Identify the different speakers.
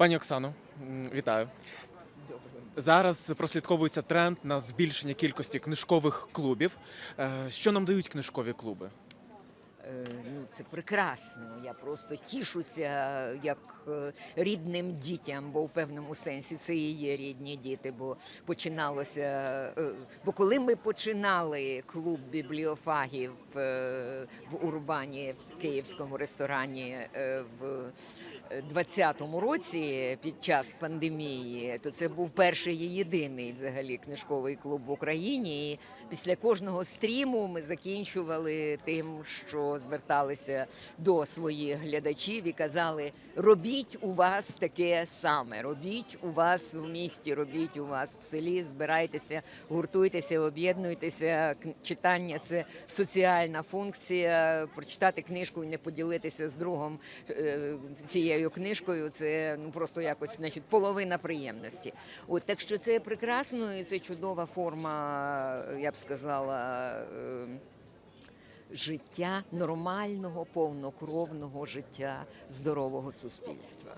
Speaker 1: Пані Оксано, вітаю. Зараз прослідковується тренд на збільшення кількості книжкових клубів. Е, Що нам дають книжкові клуби?
Speaker 2: Е, Ну, це прекрасно. Я просто тішуся як е, рідним дітям, бо у певному сенсі це і є рідні діти. Бо починалося. е, Бо коли ми починали клуб бібліофагів в Урбані в київському ресторані в 20-му році під час пандемії, то це був перший і єдиний взагалі книжковий клуб в Україні. І після кожного стріму ми закінчували тим, що зверталися до своїх глядачів і казали: робіть у вас таке саме, робіть у вас в місті, робіть у вас в селі, збирайтеся, гуртуйтеся, об'єднуйтеся. Читання це соціальна функція. Прочитати книжку і не поділитися з другом е, цією книжкою. Це ну просто якось значить половина приємності. От так що це прекрасно, і це чудова форма, я б сказала. Життя нормального, повнокровного життя здорового суспільства.